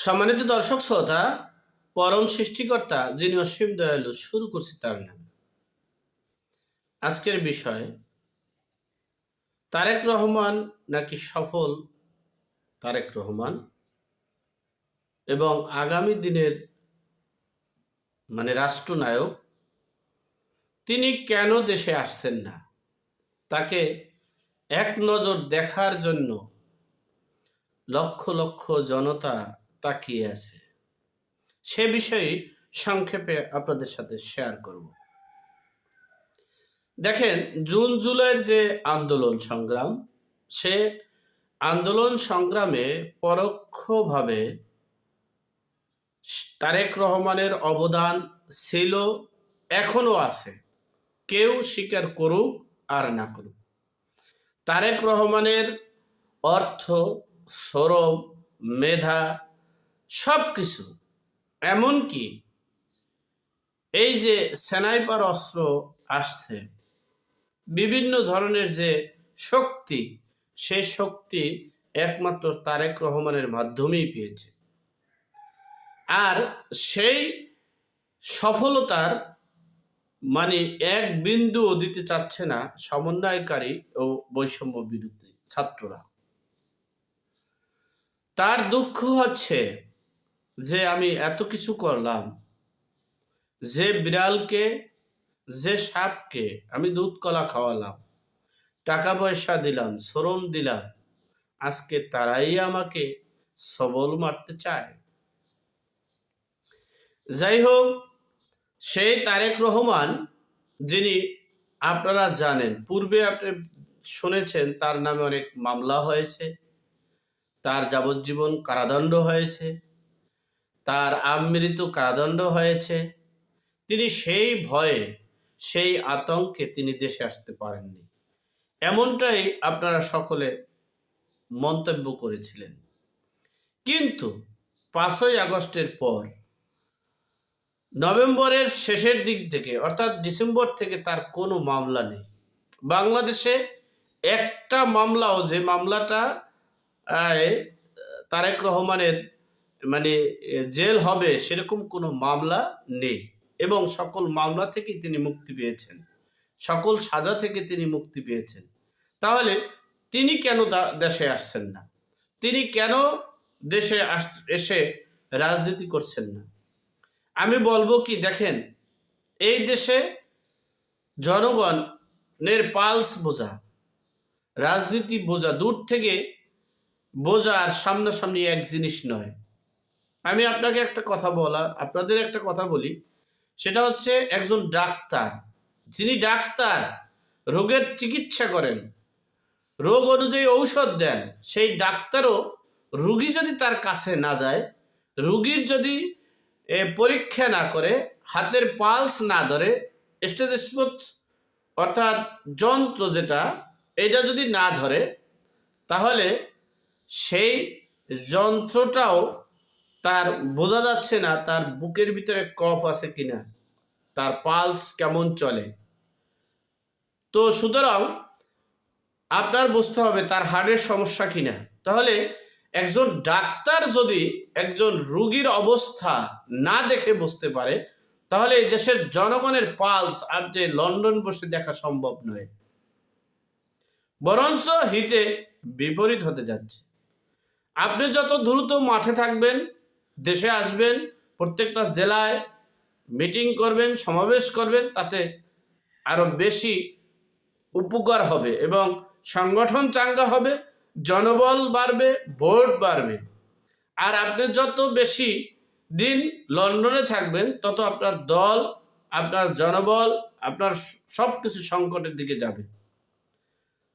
সম্মানিত দর্শক, শ্রোতা, পরম সৃষ্টিকর্তা যিনি অসীম দয়ালু, শুরু করছি তার নামে। আজকের বিষয়, তারেক রহমান নাকি সফল তারেক রহমান? এবং আগামী দিনের মানে রাষ্ট্রনায়ক, তিনি কেন দেশে আসছেন না? তাকে এক নজর দেখার জন্য লক্ষ লক্ষ জনতা তাকিয়ে আছে। সে বিষয়ে সংক্ষেপে আপনাদের সাথে শেয়ার করব। দেখেন, জুন, জুলাইয়ের যে আন্দোলন সংগ্রাম, সে আন্দোলন সংগ্রামে পরোক্ষভাবে তারেক রহমানের অবদান ছিল এখনও আছে। কেউ স্বীকার করুক আর না করুক। তারেক রহমানের অর্থ শ্রম মেধা সব কিছু এমনকি এই যে স্যানাইপার অস্ত্র আসছে, বিভিন্ন ধরনের যে শক্তি, সেই শক্তি একমাত্র তারেক রহমানের মাধ্যমেই পেয়েছে। আর সেই সফলতার মানে এক বিন্দুও দিতে চাচ্ছে না সমন্বয়কারী ও বৈষম্য বিরোধী ছাত্ররা। তার দুঃখ হচ্ছে যে আমি এত কিছু করলাম, যে বিড়ালকে, যে সাপকে আমি দুধ কলা খাওয়ালাম, টাকা পয়সা দিলাম, শ্রম দিলাম, আজকে তারাই আমাকে সবল মারতে চায়। যাই হোক, সেই তারেক রহমান, যিনি আপনারা জানেন, পূর্বে আপনি শুনেছেন তার নামে অনেক মামলা হয়েছে, তার যাবজ্জীবন কারাদণ্ড হয়েছে। তার আমৃত কারাদণ্ড হয়েছে। তিনি সেই ভয়ে, সেই আতঙ্কে তিনি দেশে আসতে পারেননি। এমনটাই আপনারা সকলে মন্তব্য করেছিলেন। কিন্তু পাঁচই আগস্টের পর, নভেম্বরের শেষের দিক থেকে, অর্থাৎ ডিসেম্বর থেকে তার কোনো মামলা নেই। বাংলাদেশে একটা মামলাও, যে মামলাটা তারেক রহমানের মানে জেল হবে সেরকম কোনো মামলা নেই এবং সকল মামলা থেকে তিনি মুক্তি পেয়েছেন। সকল সাজা থেকে তিনি মুক্তি পেয়েছেন। তাহলে তিনি কেন দেশে আসছেন না? তিনি কেন দেশে এসে রাজনীতি করছেন না? আমি বলব কি, দেখেন, এই দেশে জনগণের পালস বোঝা, রাজনীতি বোঝা, দূর থেকে বোঝা আর সামনাসামনি এক জিনিস নয়। আমি আপনাকে একটা কথা বলা, আপনাদের একটা কথা বলি। সেটা হচ্ছে একজন ডাক্তার, যিনি ডাক্তার, রোগের চিকিৎসা করেন, রোগ অনুযায়ী ঔষধ দেন, সেই ডাক্তারও রুগী যদি তার কাছে না যায়, রুগীর যদি পরীক্ষা না করে, হাতের পালস না ধরে স্টেথোস্কোপ অর্থাৎ যন্ত্র যেটা, এটা যদি না ধরে, তাহলে সেই যন্ত্রটাও তার বোঝা যাচ্ছে না তার বুকের ভিতরে কফ আছে কিনা, তার পালস কেমন চলে। তো সুতরাং আপনার বুঝতে হবে তার হার্টের সমস্যা কিনা। তাহলে একজন ডাক্তার যদি একজন রুগীর অবস্থা না দেখে বুঝতে পারে, তাহলে এই দেশের জনগণের পালস আপনি লন্ডন বসে দেখা সম্ভব নয়। বরঞ্চ হিতে বিপরীত হতে যাচ্ছে। আপনি যত দ্রুত মাঠে থাকবেন দেশে আসবেন, প্রত্যেকটা জেলায় মিটিং করবেন, সমাবেশ করবেন, তাতে আরও বেশি উপকার হবে এবং সংগঠন চাঙ্গা হবে, জনবল বাড়বে, ভোট বাড়বে। আর আপনি যত বেশি দিন লন্ডনে থাকবেন, তত আপনার দল, আপনার জনবল, আপনার সব কিছু সংকটের দিকে যাবে।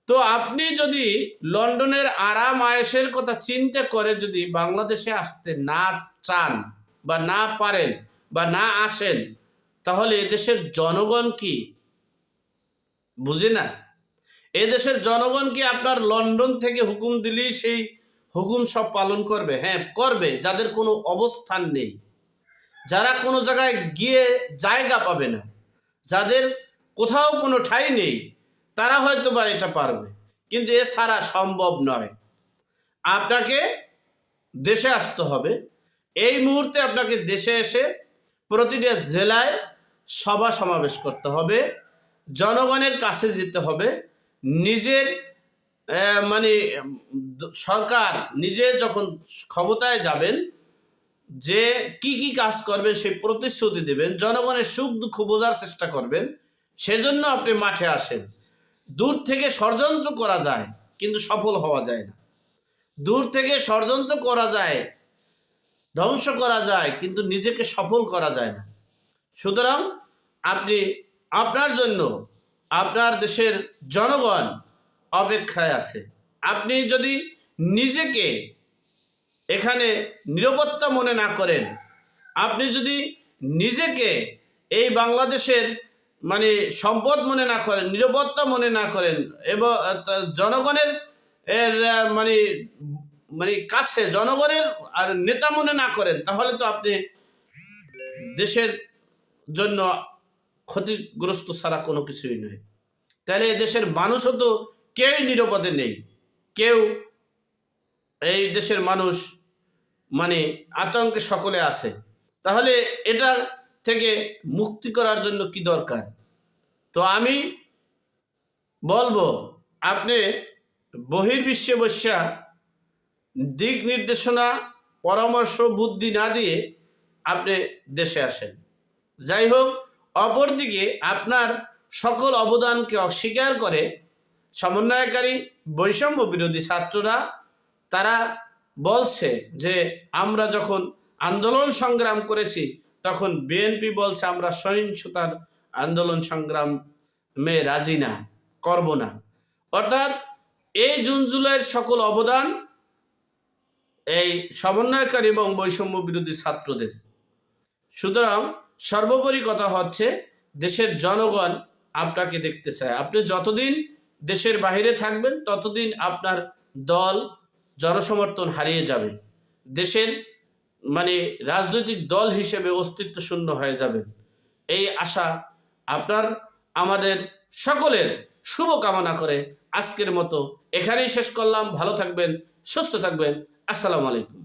তো আপনি যদি লন্ডনের আরাম আয়েসের কথা চিন্তা করে যদি বাংলাদেশে আসতে না চান বা না পারেন বা না আসেন, তাহলে এদেশের জনগণ কি? বুঝে না? এদেশের জনগণ কি আপনার লন্ডন থেকে হুকুম দিলেই সেই হুকুম সব পালন করবে? হ্যাঁ করবে, যাদের কোনো অবস্থান নেই। যারা কোনো জায়গায় গিয়ে জায়গা পাবে না, যাদের কোথাও কোনো ঠাই নেই, তারা হয়তো বা এটা পারবে। কিন্তু এছাড়া সম্ভব নয়। আপনাকে দেশে আসতে হবে। এই মুহূর্তে আপনাকে দেশে এসে প্রতিটা জেলায় সভা সমাবেশ করতে হবে, জনগণের কাছে যেতে হবে, নিজের মানে সরকার নিজে যখন ক্ষমতায় যাবেন, যে কি কি কাজ করবেন সেই প্রতিশ্রুতি দেবেন, জনগণের সুখ দুঃখ বোঝার চেষ্টা করবেন, সেজন্য আপনি মাঠে আসেন। দূর থেকে ষড়যন্ত্র করা যায়, কিন্তু সফল হওয়া যায় না। দূর থেকে ষড়যন্ত্র করা যায় ধ্বংস করা যায়, কিন্তু নিজেকে সফল করা যায় না। সুতরাং আপনি আপনার জন্য আপনার দেশের জনগণ অপেক্ষায় আছে। আপনি যদি নিজেকে এখানে নিরাপত্তা মনে না করেন, আপনি যদি নিজেকে এই বাংলাদেশের মানে সম্পদ মনে না করেন, নিরাপত্তা মনে না করেন, এবং জনগণের এর মানে মানে কাছে জনগণের আর নেতা মনে না করেন, তাহলে তো আপনি দেশের জন্য ক্ষতিগ্রস্ত ছাড়া কোনো কিছুই নয়। তাহলে দেশের মানুষও তো কেউই নিরাপদে নেই। কেউ এই দেশের মানুষ মানে আতঙ্কে সকলে আছে। তাহলে এটা থেকে মুক্তি করার জন্য কি দরকার? তো আমি বলব, আপনি বহির্বিশ্বে বসা দিক নির্দেশনা, পরামর্শ, বুদ্ধি না দিয়ে আপনি দেশে আসেন। যাই হোক, অপরদিকে আপনার সকল অবদানকে অস্বীকার করে সমন্বয়কারী, বৈষম্য বিরোধী ছাত্ররা, তারা বলছে যে, আমরা যখন আন্দোলন সংগ্রাম করেছি, তখন বিএনপি বলছে, আমরা সহিংসতার আন্দোলন সংগ্রামে রাজি না, করব না। অর্থাৎ এই জুন জুলাইয়ের সকল অবদান এই সমন্বয়কারী এবং বৈষম্য বিরোধী ছাত্রদের। সুতরাং সর্বোপরি কথা হচ্ছে, দেশের জনগণ আপনাকে দেখতে চায়। আপনি যতদিন দেশের বাইরে থাকবেন, ততদিন আপনার দল জনসমর্থন হারিয়ে যাবে। দেশের মানে রাজনৈতিক দল হিসেবে অস্তিত্ব শূন্য হয়ে যাবেন। এই আশা আপনার, আমাদের সকলের শুভ কামনা করে আজকের মতো এখানেই শেষ করলাম। ভালো থাকবেন, সুস্থ থাকবেন। আসসালামু আলাইকুম।